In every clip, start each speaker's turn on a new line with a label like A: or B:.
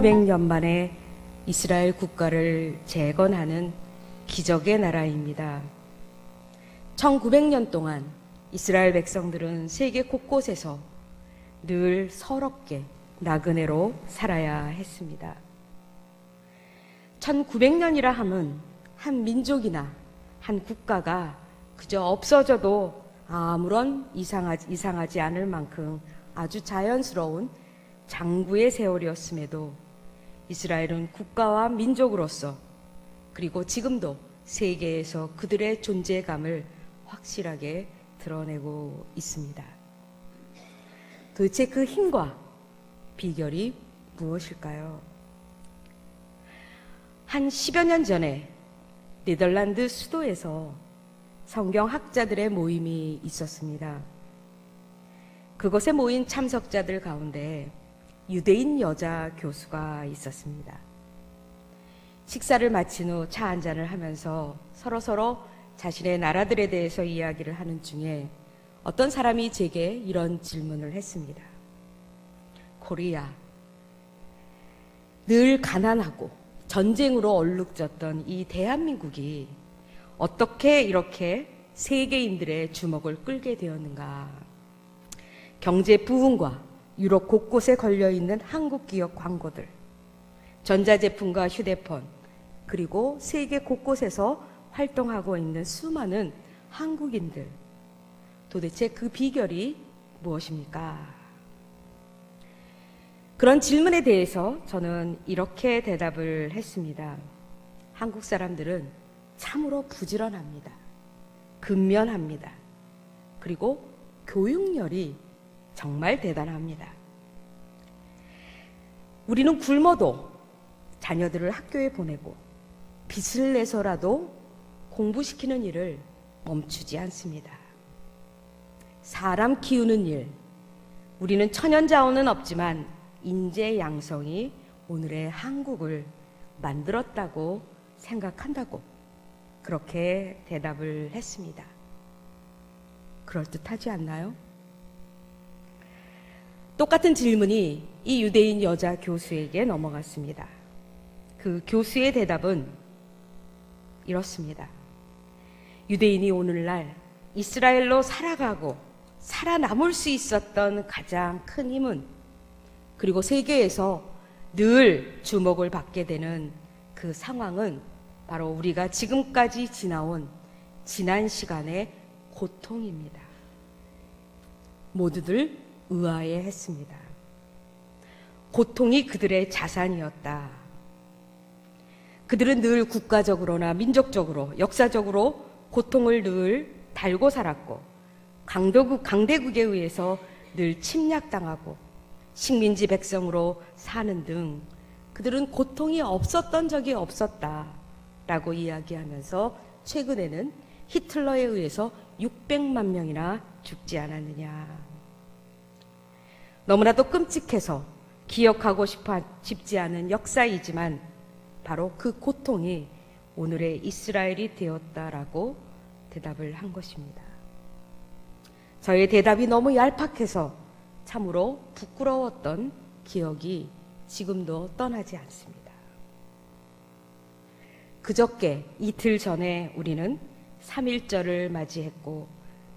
A: 1900년 만에 이스라엘 국가를 재건하는 기적의 나라입니다. 1900년 동안 이스라엘 백성들은 세계 곳곳에서 늘 서럽게 나그네로 살아야 했습니다. 1900년이라 함은 한 민족이나 한 국가가 그저 없어져도 아무런 이상하지, 이상하지 않을 만큼 아주 자연스러운 장구의 세월이었음에도 이스라엘은 국가와 민족으로서 그리고 지금도 세계에서 그들의 존재감을 확실하게 드러내고 있습니다. 도대체 그 힘과 비결이 무엇일까요? 한 10여 년 전에 네덜란드 수도에서 성경학자들의 모임이 있었습니다. 그곳에 모인 참석자들 가운데 유대인 여자 교수가 있었습니다. 식사를 마친 후 차 한 잔을 하면서 서로 서로 자신의 나라들에 대해서 이야기를 하는 중에 어떤 사람이 제게 이런 질문을 했습니다. 코리아. 늘 가난하고 전쟁으로 얼룩졌던 이 대한민국이 어떻게 이렇게 세계인들의 주목을 끌게 되었는가. 경제 부흥과 유럽 곳곳에 걸려 있는 한국 기업 광고들, 전자제품과 휴대폰, 그리고 세계 곳곳에서 활동하고 있는 수많은 한국인들. 도대체 그 비결이 무엇입니까? 그런 질문에 대해서 저는 이렇게 대답을 했습니다. 한국 사람들은 참으로 부지런합니다. 근면합니다. 그리고 교육열이 정말 대단합니다. 우리는 굶어도 자녀들을 학교에 보내고 빚을 내서라도 공부시키는 일을 멈추지 않습니다. 사람 키우는 일, 우리는 천연 자원은 없지만 인재 양성이 오늘의 한국을 만들었다고 생각한다고 그렇게 대답을 했습니다. 그럴듯하지 않나요? 똑같은 질문이 이 유대인 여자 교수에게 넘어갔습니다. 그 교수의 대답은 이렇습니다. 유대인이 오늘날 이스라엘로 살아가고 살아남을 수 있었던 가장 큰 힘은 그리고 세계에서 늘 주목을 받게 되는 그 상황은 바로 우리가 지금까지 지나온 지난 시간의 고통입니다. 모두들 의아해 했습니다. 고통이 그들의 자산이었다. 그들은 늘 국가적으로나 민족적으로, 역사적으로 고통을 늘 달고 살았고, 강도국, 강대국에 의해서 늘 침략당하고, 식민지 백성으로 사는 등 그들은 고통이 없었던 적이 없었다. 라고 이야기하면서 최근에는 히틀러에 의해서 600만 명이나 죽지 않았느냐. 너무나도 끔찍해서 기억하고 싶지 않은 역사이지만 바로 그 고통이 오늘의 이스라엘이 되었다라고 대답을 한 것입니다. 저의 대답이 너무 얄팍해서 참으로 부끄러웠던 기억이 지금도 떠나지 않습니다. 그저께 이틀 전에 우리는 3.1절을 맞이했고,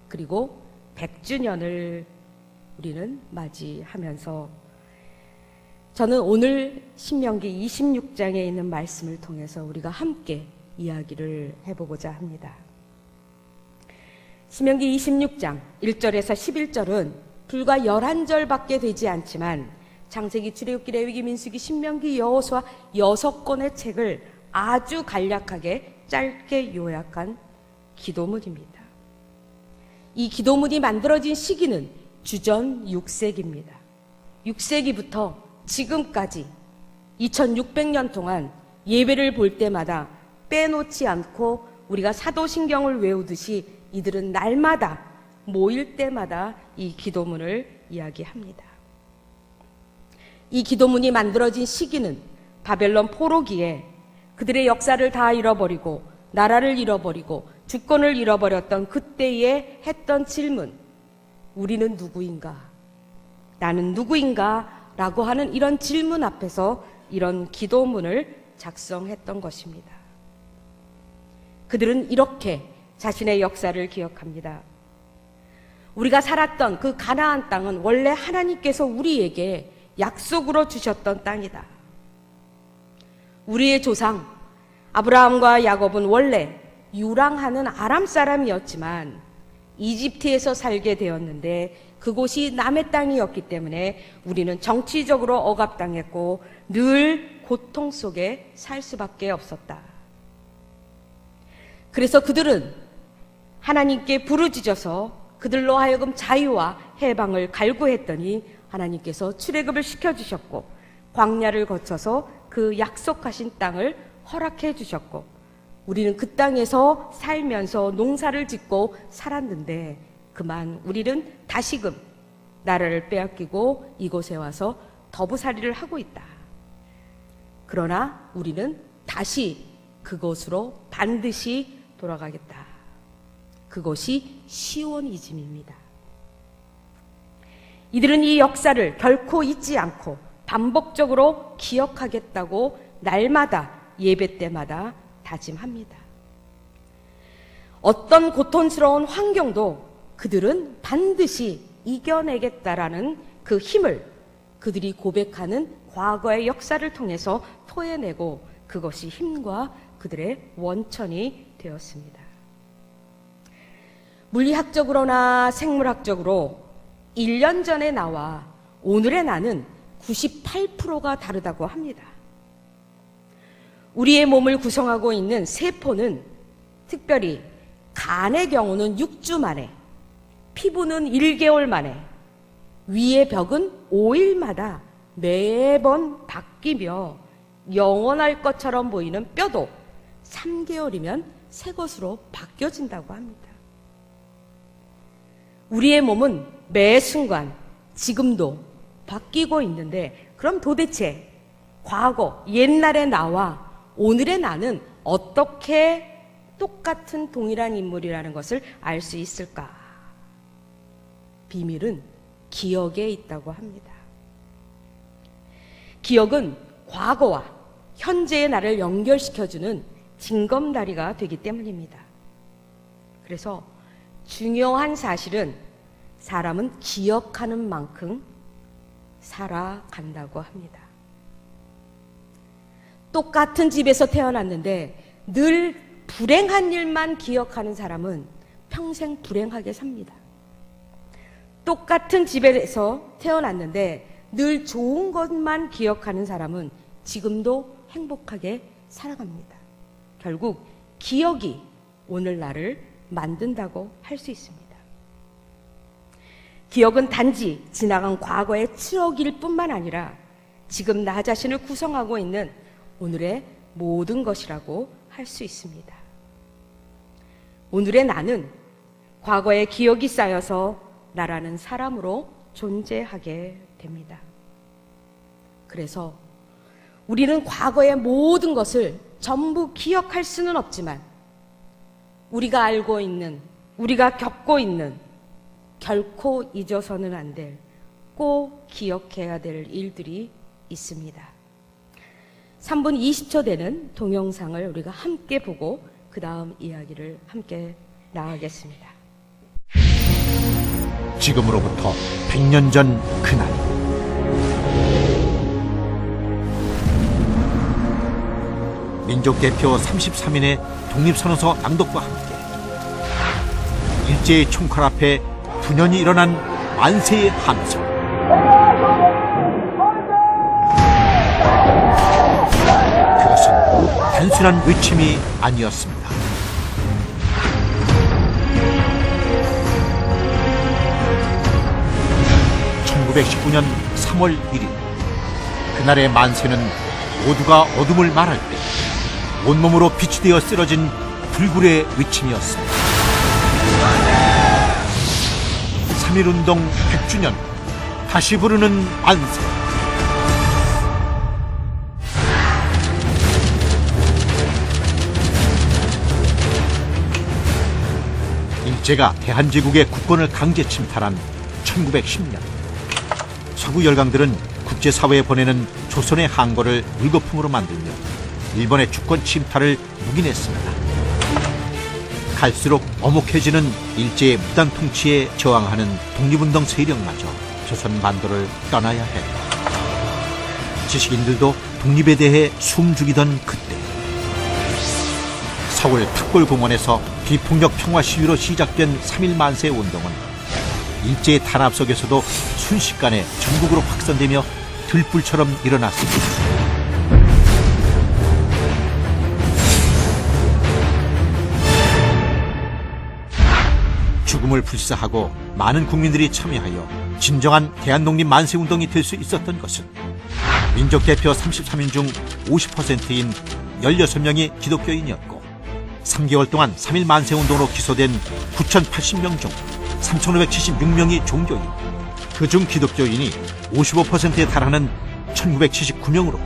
A: 그리고 100주년을 우리는 맞이하면서 저는 오늘 신명기 26장에 있는 말씀을 통해서 우리가 함께 이야기를 해보고자 합니다. 신명기 26장 1절에서 11절은 불과 11절밖에 되지 않지만 창세기, 출애굽기, 레위기, 민수기, 신명기, 여호수아 여섯 권의 책을 아주 간략하게 짧게 요약한 기도문입니다. 이 기도문이 만들어진 시기는 주전 6세기입니다. 6세기부터 지금까지 2600년 동안 예배를 볼 때마다 빼놓지 않고 우리가 사도신경을 외우듯이 이들은 날마다 모일 때마다 이 기도문을 이야기합니다. 이 기도문이 만들어진 시기는 바벨론 포로기에 그들의 역사를 다 잃어버리고 나라를 잃어버리고 주권을 잃어버렸던 그때에 했던 질문. 우리는 누구인가? 나는 누구인가? 라고 하는 이런 질문 앞에서 이런 기도문을 작성했던 것입니다. 그들은 이렇게 자신의 역사를 기억합니다. 우리가 살았던 그 가나안 땅은 원래 하나님께서 우리에게 약속으로 주셨던 땅이다. 우리의 조상 아브라함과 야곱은 원래 유랑하는 아람 사람이었지만 이집트에서 살게 되었는데 그곳이 남의 땅이었기 때문에 우리는 정치적으로 억압당했고 늘 고통 속에 살 수밖에 없었다. 그래서 그들은 하나님께 부르짖어서 그들로 하여금 자유와 해방을 갈구했더니 하나님께서 출애굽을 시켜 주셨고 광야를 거쳐서 그 약속하신 땅을 허락해 주셨고 우리는 그 땅에서 살면서 농사를 짓고 살았는데 그만 우리는 다시금 나라를 빼앗기고 이곳에 와서 더부살이를 하고 있다. 그러나 우리는 다시 그곳으로 반드시 돌아가겠다. 그것이 시온이즘입니다. 이들은 이 역사를 결코 잊지 않고 반복적으로 기억하겠다고 날마다 예배 때마다 다짐합니다. 어떤 고통스러운 환경도 그들은 반드시 이겨내겠다라는 그 힘을 그들이 고백하는 과거의 역사를 통해서 토해내고 그것이 힘과 그들의 원천이 되었습니다. 물리학적으로나 생물학적으로 1년 전의 나와 오늘의 나는 98%가 다르다고 합니다. 우리의 몸을 구성하고 있는 세포는 특별히 간의 경우는 6주 만에, 피부는 1개월 만에, 위의 벽은 5일마다 매번 바뀌며 영원할 것처럼 보이는 뼈도 3개월이면 새 것으로 바뀌어진다고 합니다. 우리의 몸은 매 순간 지금도 바뀌고 있는데 그럼 도대체 과거 옛날의 나와 오늘의 나는 어떻게 똑같은 동일한 인물이라는 것을 알 수 있을까? 비밀은 기억에 있다고 합니다. 기억은 과거와 현재의 나를 연결시켜주는 징검다리가 되기 때문입니다. 그래서 중요한 사실은 사람은 기억하는 만큼 살아간다고 합니다. 똑같은 집에서 태어났는데 늘 불행한 일만 기억하는 사람은 평생 불행하게 삽니다. 똑같은 집에서 태어났는데 늘 좋은 것만 기억하는 사람은 지금도 행복하게 살아갑니다. 결국 기억이 오늘 나를 만든다고 할 수 있습니다. 기억은 단지 지나간 과거의 추억일 뿐만 아니라 지금 나 자신을 구성하고 있는 오늘의 모든 것이라고 할 수 있습니다. 오늘의 나는 과거의 기억이 쌓여서 나라는 사람으로 존재하게 됩니다. 그래서 우리는 과거의 모든 것을 전부 기억할 수는 없지만 우리가 알고 있는, 우리가 겪고 있는 결코 잊어서는 안 될, 꼭 기억해야 될 일들이 있습니다. 3분 20초 되는 동영상을 우리가 함께 보고 그 다음 이야기를 함께 나가겠습니다.
B: 지금으로부터 100년 전 그날 민족 대표 33인의 독립선언서 낭독과 함께 일제의 총칼 앞에 분연히 일어난 만세의 함성 단순한 외침이 아니었습니다. (1919년 3월 1일) 그날의 만세는 모두가 어둠을 말할 때 온몸으로 빛이 되어 쓰러진 불굴의 외침이었습니다. 3.1운동 100주년 다시 부르는 만세 제가 대한제국의 국권을 강제 침탈한 1910년 서구 열강들은 국제사회에 보내는 조선의 항거를 물거품으로 만들며 일본의 주권 침탈을 묵인했습니다. 갈수록 어목해지는 일제의 무단 통치에 저항하는 독립운동 세력마저 조선 반도를 떠나야 했다. 지식인들도 독립에 대해 숨죽이던 그때 서울 탁골공원에서 비폭력 평화 시위로 시작된 3.1 만세 운동은 일제의 탄압 속에서도 순식간에 전국으로 확산되며 들불처럼 일어났습니다. 죽음을 불사하고 많은 국민들이 참여하여 진정한 대한독립 만세 운동이 될 수 있었던 것은 민족 대표 33인 중 50%인 16명이 기독교인이었고 3개월 동안 3.1 만세 운동으로 기소된 9,080명 중 3,576명이 종교인 그중 기독교인이 55%에 달하는 1,979명으로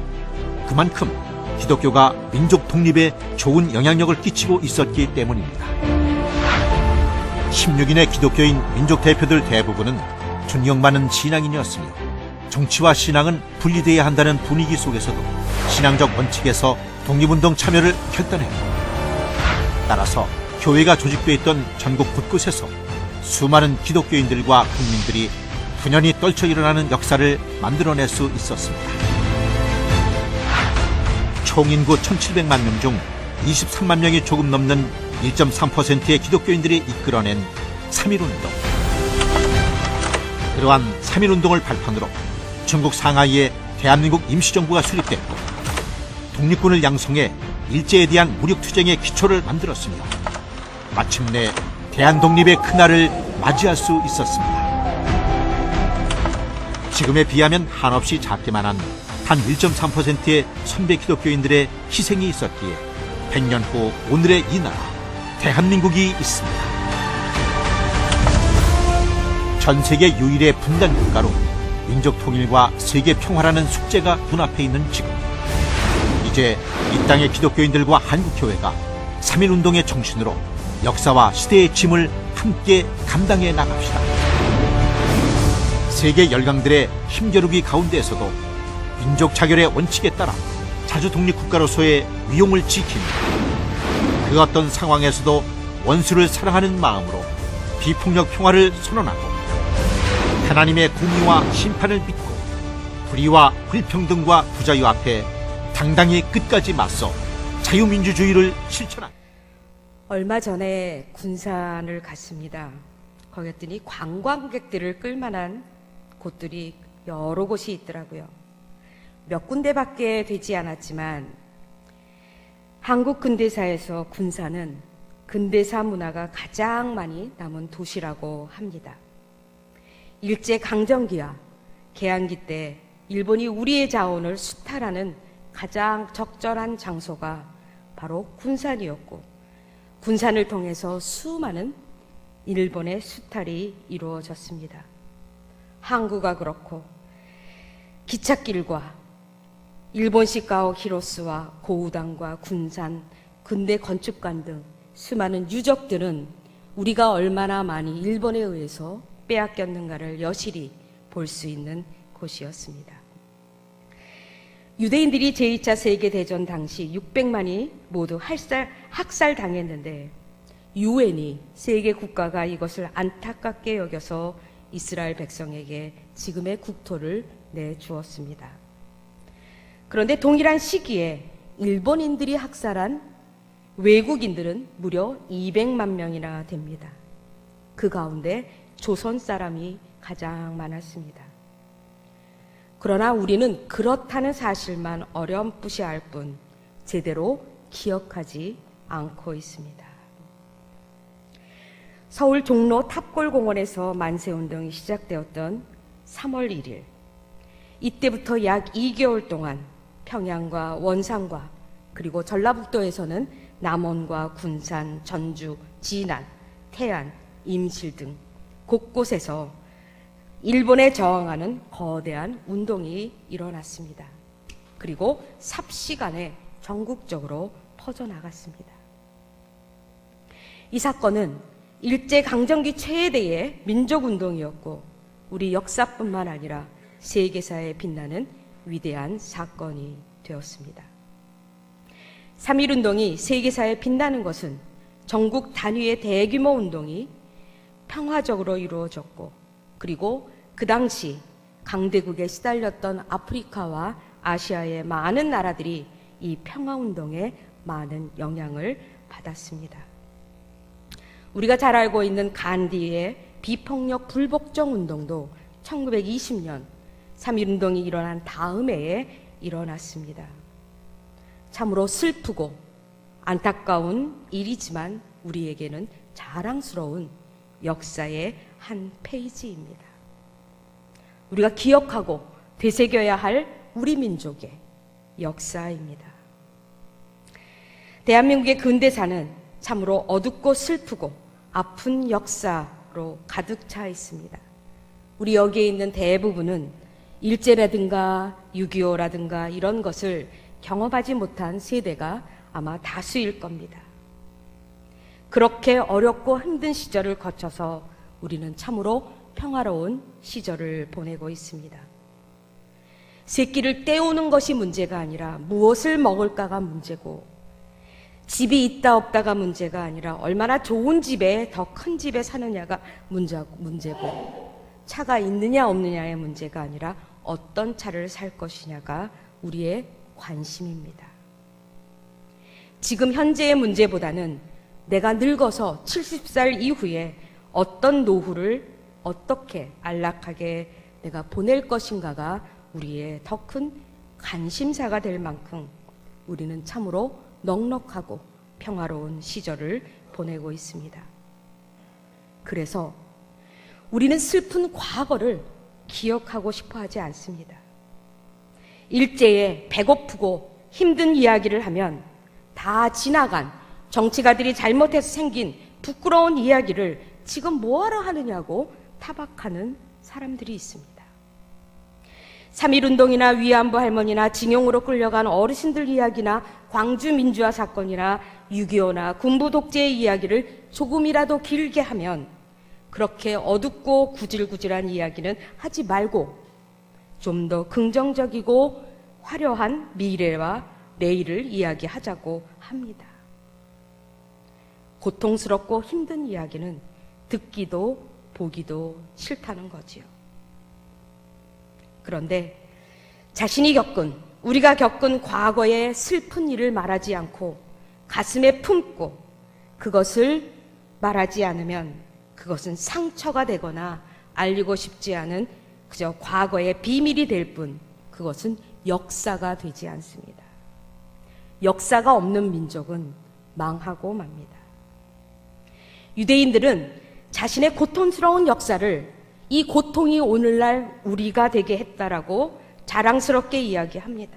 B: 그만큼 기독교가 민족 독립에 좋은 영향력을 끼치고 있었기 때문입니다. 16인의 기독교인 민족 대표들 대부분은 존경받는 신앙인이었으며 정치와 신앙은 분리돼야 한다는 분위기 속에서도 신앙적 원칙에서 독립운동 참여를 결단했고 따라서 교회가 조직돼 있던 전국 곳곳에서 수많은 기독교인들과 국민들이 분연히 떨쳐 일어나는 역사를 만들어낼 수 있었습니다. 총 인구 1,700만 명 중 23만 명이 조금 넘는 1.3%의 기독교인들이 이끌어낸 3.1운동. 그러한 3.1운동을 발판으로 중국 상하이에 대한민국 임시정부가 수립됐고 독립군을 양성해 일제에 대한 무력투쟁의 기초를 만들었으며 마침내 대한독립의 그날을 맞이할 수 있었습니다. 지금에 비하면 한없이 작게만 한 단 1.3%의 선배 기독교인들의 희생이 있었기에 100년 후 오늘의 이 나라 대한민국이 있습니다. 전 세계 유일의 분단 국가로 민족 통일과 세계 평화라는 숙제가 눈앞에 있는 지금 이제 이 땅의 기독교인들과 한국교회가 3.1 운동의 정신으로 역사와 시대의 짐을 함께 감당해 나갑시다. 세계 열강들의 힘겨루기 가운데에서도 민족 자결의 원칙에 따라 자주 독립 국가로서의 위용을 지키며 그 어떤 상황에서도 원수를 사랑하는 마음으로 비폭력 평화를 선언하고 하나님의 공의와 심판을 믿고 불의와 불평등과 부자유 앞에 당당히 끝까지 맞서 자유민주주의를 실천한
A: 얼마 전에 군산을 갔습니다. 거기 갔더니 관광객들을 끌만한 곳들이 여러 곳이 있더라고요. 몇 군데밖에 되지 않았지만 한국 근대사에서 군산은 근대사 문화가 가장 많이 남은 도시라고 합니다. 일제 강점기와 개항기 때 일본이 우리의 자원을 수탈하는 가장 적절한 장소가 바로 군산이었고 군산을 통해서 수많은 일본의 수탈이 이루어졌습니다. 항구가 그렇고 기찻길과 일본식 가오 히로스와 고우당과 군산, 근대 건축관 등 수많은 유적들은 우리가 얼마나 많이 일본에 의해서 빼앗겼는가를 여실히 볼 수 있는 곳이었습니다. 유대인들이 제2차 세계대전 당시 600만이 모두 학살, 학살당했는데 유엔이 세계 국가가 이것을 안타깝게 여겨서 이스라엘 백성에게 지금의 국토를 내주었습니다. 그런데 동일한 시기에 일본인들이 학살한 외국인들은 무려 200만 명이나 됩니다. 그 가운데 조선 사람이 가장 많았습니다. 그러나 우리는 그렇다는 사실만 어렴풋이 알 뿐 제대로 기억하지 않고 있습니다. 서울 종로 탑골공원에서 만세운동이 시작되었던 3월 1일. 이때부터 약 2개월 동안 평양과 원산과 그리고 전라북도에서는 남원과 군산, 전주, 진안, 태안, 임실 등 곳곳에서 일본에 저항하는 거대한 운동이 일어났습니다. 그리고 삽시간에 전국적으로 퍼져나갔습니다. 이 사건은 일제 강점기 최대의 민족 운동이었고 우리 역사뿐만 아니라 세계사에 빛나는 위대한 사건이 되었습니다. 3.1운동이 세계사에 빛나는 것은 전국 단위의 대규모 운동이 평화적으로 이루어졌고 그리고 그 당시 강대국에 시달렸던 아프리카와 아시아의 많은 나라들이 이 평화운동에 많은 영향을 받았습니다. 우리가 잘 알고 있는 간디의 비폭력 불복종 운동도 1920년 3.1운동이 일어난 다음 해에 일어났습니다. 참으로 슬프고 안타까운 일이지만 우리에게는 자랑스러운 역사의 한 페이지입니다. 우리가 기억하고 되새겨야 할 우리 민족의 역사입니다. 대한민국의 근대사는 참으로 어둡고 슬프고 아픈 역사로 가득 차 있습니다. 우리 여기에 있는 대부분은 일제라든가 6.25라든가 이런 것을 경험하지 못한 세대가 아마 다수일 겁니다. 그렇게 어렵고 힘든 시절을 거쳐서 우리는 참으로 평화로운 시절을 보내고 있습니다. 새끼를 떼우는 것이 문제가 아니라 무엇을 먹을까가 문제고 집이 있다 없다가 문제가 아니라 얼마나 좋은 집에 더 큰 집에 사느냐가 문제고 차가 있느냐 없느냐의 문제가 아니라 어떤 차를 살 것이냐가 우리의 관심입니다. 지금 현재의 문제보다는 내가 늙어서 70살 이후에 어떤 노후를 어떻게 안락하게 내가 보낼 것인가가 우리의 더 큰 관심사가 될 만큼 우리는 참으로 넉넉하고 평화로운 시절을 보내고 있습니다. 그래서 우리는 슬픈 과거를 기억하고 싶어 하지 않습니다. 일제에 배고프고 힘든 이야기를 하면 다 지나간 정치가들이 잘못해서 생긴 부끄러운 이야기를 지금 뭐하러 하느냐고 타박하는 사람들이 있습니다. 3.1운동이나 위안부 할머니나 징용으로 끌려간 어르신들 이야기나 광주 민주화 사건이나 6.25나 군부 독재의 이야기를 조금이라도 길게 하면 그렇게 어둡고 구질구질한 이야기는 하지 말고 좀 더 긍정적이고 화려한 미래와 내일을 이야기하자고 합니다. 고통스럽고 힘든 이야기는 듣기도 보기도 싫다는 거지요. 그런데 자신이 겪은, 우리가 겪은 과거의 슬픈 일을 말하지 않고 가슴에 품고 그것을 말하지 않으면 그것은 상처가 되거나 알리고 싶지 않은 그저 과거의 비밀이 될 뿐 그것은 역사가 되지 않습니다. 역사가 없는 민족은 망하고 맙니다. 유대인들은 자신의 고통스러운 역사를 이 고통이 오늘날 우리가 되게 했다라고 자랑스럽게 이야기합니다.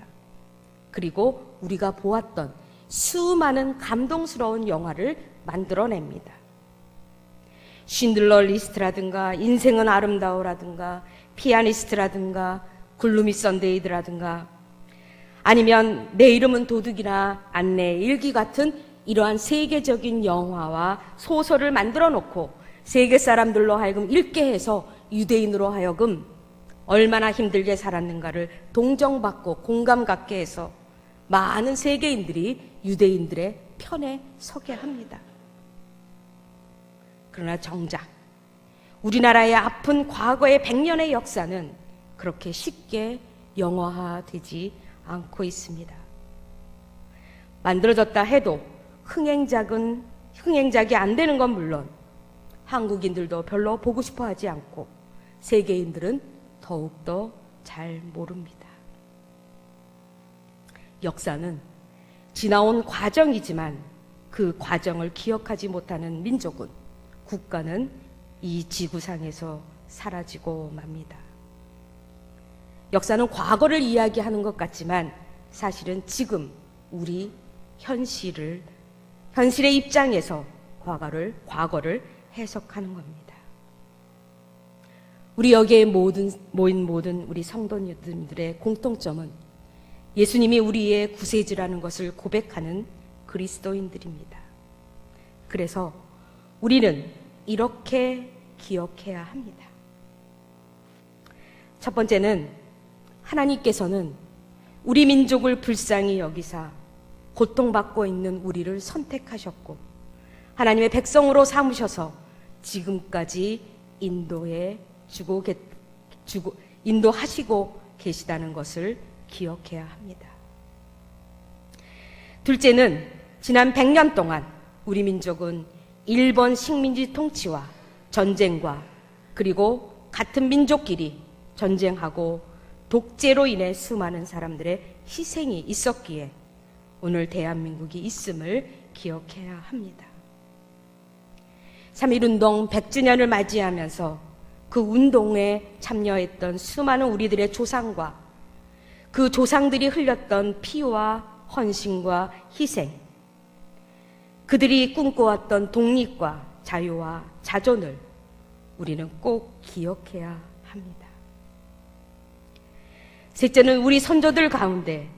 A: 그리고 우리가 보았던 수많은 감동스러운 영화를 만들어냅니다. 쉰들러 리스트라든가 인생은 아름다워라든가 피아니스트라든가 글루미 썬데이드라든가 아니면 내 이름은 도둑이나 안내 일기 같은 이러한 세계적인 영화와 소설을 만들어 놓고 세계 사람들로 하여금 읽게 해서 유대인으로 하여금 얼마나 힘들게 살았는가를 동정받고 공감 갖게 해서 많은 세계인들이 유대인들의 편에 서게 합니다. 그러나 정작 우리나라의 아픈 과거의 100년의 역사는 그렇게 쉽게 영화화되지 않고 있습니다. 만들어졌다 해도 흥행작은 흥행작이 안 되는 건 물론 한국인들도 별로 보고 싶어 하지 않고 세계인들은 더욱더 잘 모릅니다. 역사는 지나온 과정이지만 그 과정을 기억하지 못하는 민족은 국가는 이 지구상에서 사라지고 맙니다. 역사는 과거를 이야기하는 것 같지만 사실은 지금 우리 현실을 현실의 입장에서 과거를 과거를 해석하는 겁니다. 우리 여기에 모든 모인 모든 우리 성도님들의 공통점은 예수님이 우리의 구세주라는 것을 고백하는 그리스도인들입니다. 그래서 우리는 이렇게 기억해야 합니다. 첫 번째는 하나님께서는 우리 민족을 불쌍히 여기사 고통받고 있는 우리를 선택하셨고 하나님의 백성으로 삼으셔서 지금까지 인도해 주고 계, 주고 인도하시고 계시다는 것을 기억해야 합니다. 둘째는 지난 100년 동안 우리 민족은 일본 식민지 통치와 전쟁과 그리고 같은 민족끼리 전쟁하고 독재로 인해 수많은 사람들의 희생이 있었기에 오늘 대한민국이 있음을 기억해야 합니다. 3.1운동 100주년을 맞이하면서 그 운동에 참여했던 수많은 우리들의 조상과 그 조상들이 흘렸던 피와 헌신과 희생, 그들이 꿈꿔왔던 독립과 자유와 자존을 우리는 꼭 기억해야 합니다. 셋째는 우리 선조들 가운데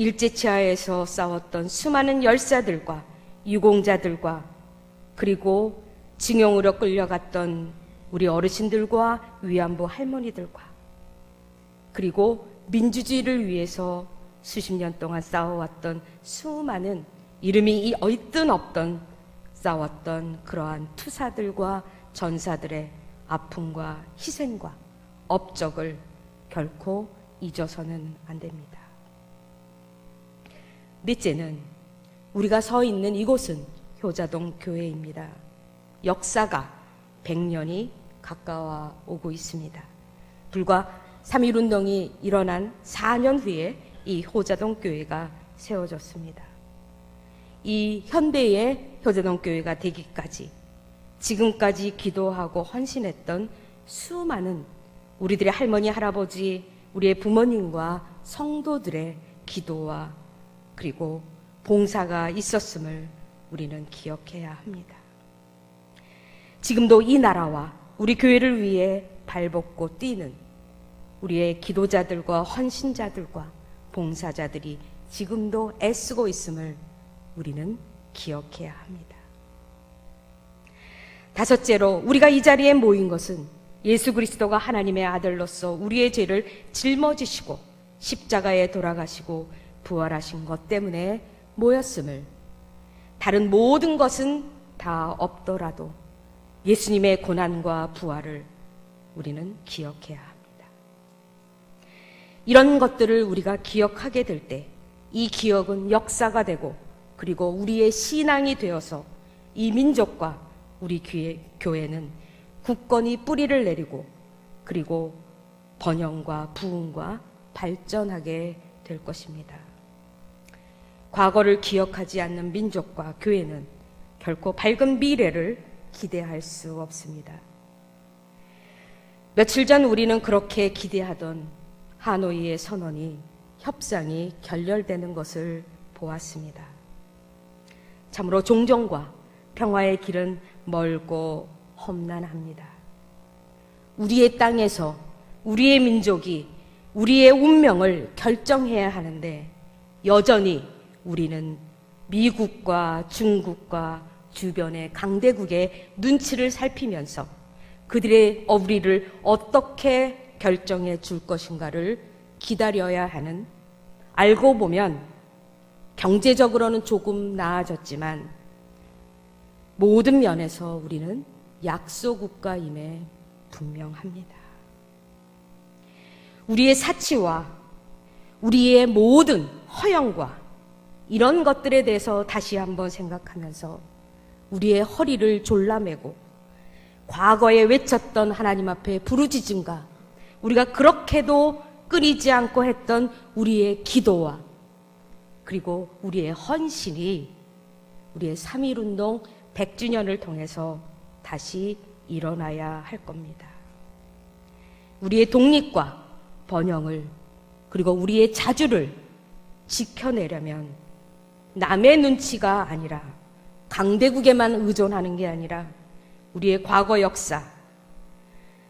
A: 일제치하에서 싸웠던 수많은 열사들과 유공자들과 그리고 징용으로 끌려갔던 우리 어르신들과 위안부 할머니들과 그리고 민주주의를 위해서 수십 년 동안 싸워왔던 수많은 이름이 이 얼뜬 없던 싸웠던 그러한 투사들과 전사들의 아픔과 희생과 업적을 결코 잊어서는 안 됩니다. 넷째는 우리가 서 있는 이곳은 효자동 교회입니다. 역사가 100년이 가까워 오고 있습니다. 불과 3.1운동이 일어난 4년 후에 이 효자동 교회가 세워졌습니다. 이 현대의 효자동 교회가 되기까지 지금까지 기도하고 헌신했던 수많은 우리들의 할머니, 할아버지, 우리의 부모님과 성도들의 기도와 그리고 봉사가 있었음을 우리는 기억해야 합니다. 지금도 이 나라와 우리 교회를 위해 발벗고 뛰는 우리의 기도자들과 헌신자들과 봉사자들이 지금도 애쓰고 있음을 우리는 기억해야 합니다. 다섯째로 우리가 이 자리에 모인 것은 예수 그리스도가 하나님의 아들로서 우리의 죄를 짊어지시고 십자가에 돌아가시고 부활하신 것 때문에 모였음을 다른 모든 것은 다 없더라도 예수님의 고난과 부활을 우리는 기억해야 합니다. 이런 것들을 우리가 기억하게 될 때 이 기억은 역사가 되고 그리고 우리의 신앙이 되어서 이 민족과 우리 교회, 교회는 굳건히 뿌리를 내리고 그리고 번영과 부흥과 발전하게 될 것입니다. 과거를 기억하지 않는 민족과 교회는 결코 밝은 미래를 기대할 수 없습니다. 며칠 전 우리는 그렇게 기대하던 하노이의 선언이 협상이 결렬되는 것을 보았습니다. 참으로 종전과 평화의 길은 멀고 험난합니다. 우리의 땅에서 우리의 민족이 우리의 운명을 결정해야 하는데 여전히 우리는 미국과 중국과 주변의 강대국의 눈치를 살피면서 그들의 우리를 어떻게 결정해 줄 것인가를 기다려야 하는 알고 보면 경제적으로는 조금 나아졌지만 모든 면에서 우리는 약소국가임에 분명합니다. 우리의 사치와 우리의 모든 허영과 이런 것들에 대해서 다시 한번 생각하면서 우리의 허리를 졸라매고 과거에 외쳤던 하나님 앞에 부르짖음과 우리가 그렇게도 끊이지 않고 했던 우리의 기도와 그리고 우리의 헌신이 우리의 3.1운동 100주년을 통해서 다시 일어나야 할 겁니다. 우리의 독립과 번영을 그리고 우리의 자주를 지켜내려면 남의 눈치가 아니라 강대국에만 의존하는 게 아니라 우리의 과거 역사,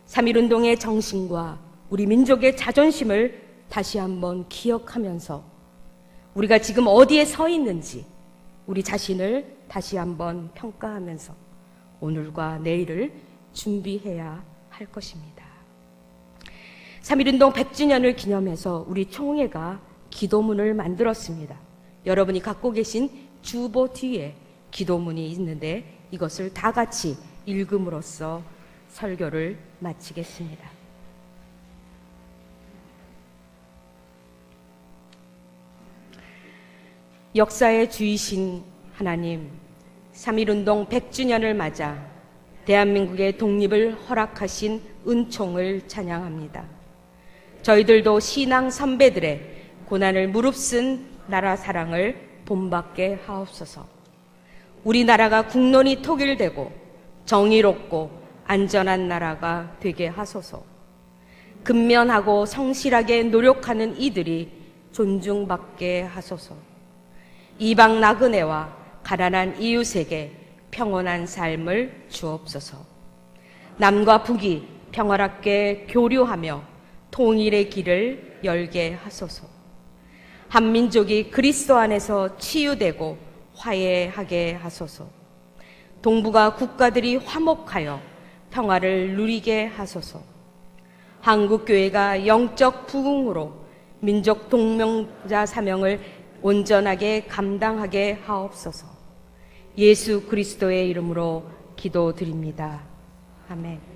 A: 3.1운동의 정신과 우리 민족의 자존심을 다시 한번 기억하면서 우리가 지금 어디에 서 있는지 우리 자신을 다시 한번 평가하면서 오늘과 내일을 준비해야 할 것입니다. 3.1운동 100주년을 기념해서 우리 총회가 기도문을 만들었습니다. 여러분이 갖고 계신 주보 뒤에 기도문이 있는데 이것을 다 같이 읽음으로써 설교를 마치겠습니다. 역사의 주이신 하나님, 3.1운동 100주년을 맞아 대한민국의 독립을 허락하신 은총을 찬양합니다. 저희들도 신앙 선배들의 고난을 무릅쓴 나라 사랑을 본받게 하옵소서. 우리나라가 국론이 통일되고 정의롭고 안전한 나라가 되게 하소서. 근면하고 성실하게 노력하는 이들이 존중받게 하소서. 이방 나그네와 가난한 이웃에게 평온한 삶을 주옵소서. 남과 북이 평화롭게 교류하며 통일의 길을 열게 하소서. 한민족이 그리스도 안에서 치유되고 화해하게 하소서. 동북아 국가들이 화목하여 평화를 누리게 하소서. 한국 교회가 영적 부흥으로 민족 동명자 사명을 온전하게 감당하게 하옵소서. 예수 그리스도의 이름으로 기도드립니다. 아멘.